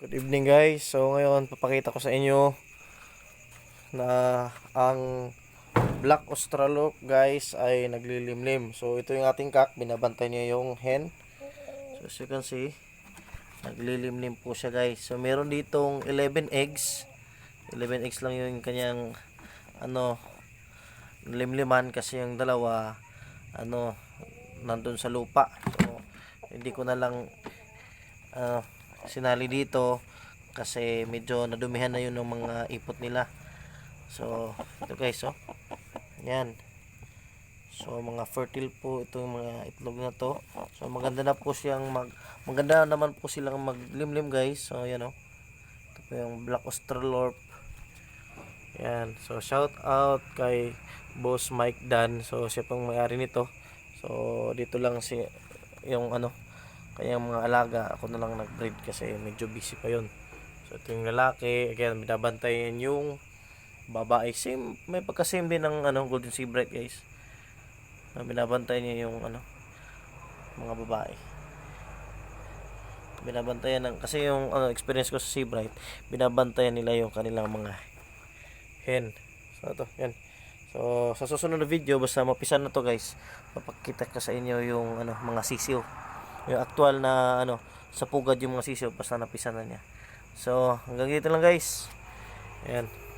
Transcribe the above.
Good evening guys. So ngayon papakita ko sa inyo na ang Black Australorp guys ay naglilimlim. So ito yung ating kak, binabantay niya yung hen. So as you can see, naglilimlim po siya guys. So meron ditong 11 eggs. 11 eggs lang yung kanyang ano limliman kasi yung dalawa ano nandun sa lupa. So hindi ko na lang ah, sinali dito kasi medyo nadumihan na yun ng mga ipot nila. So ito guys oh. Yan so mga fertile po itong mga itlog na to. So maganda na po siyang mag maganda naman po silang maglimlim guys. So yan oh. Ito po yung black australorp. Yan so shout out kay boss Mike Dan. So siya pong may-ari nito. So dito lang si yung ano kanyang mga alaga ako na lang nag-breed kasi medyo busy pa yon so ito yung lalaki again binabantayan yung babae. Same may pagka same din ng ano golden sea bright guys. Na binabantayan niya yung ano mga babae. Binabantayan ng kasi yung ano, experience ko sa sea bright binabantayan nila yung kanilang mga hen. So ito yan. So sa susunod na video basta mapisan na to guys papakita ko sa inyo yung ano mga sisiw yung actual na ano sa pugad yung mga sisiw basta napisan na niya. So hanggang dito lang guys. Ayan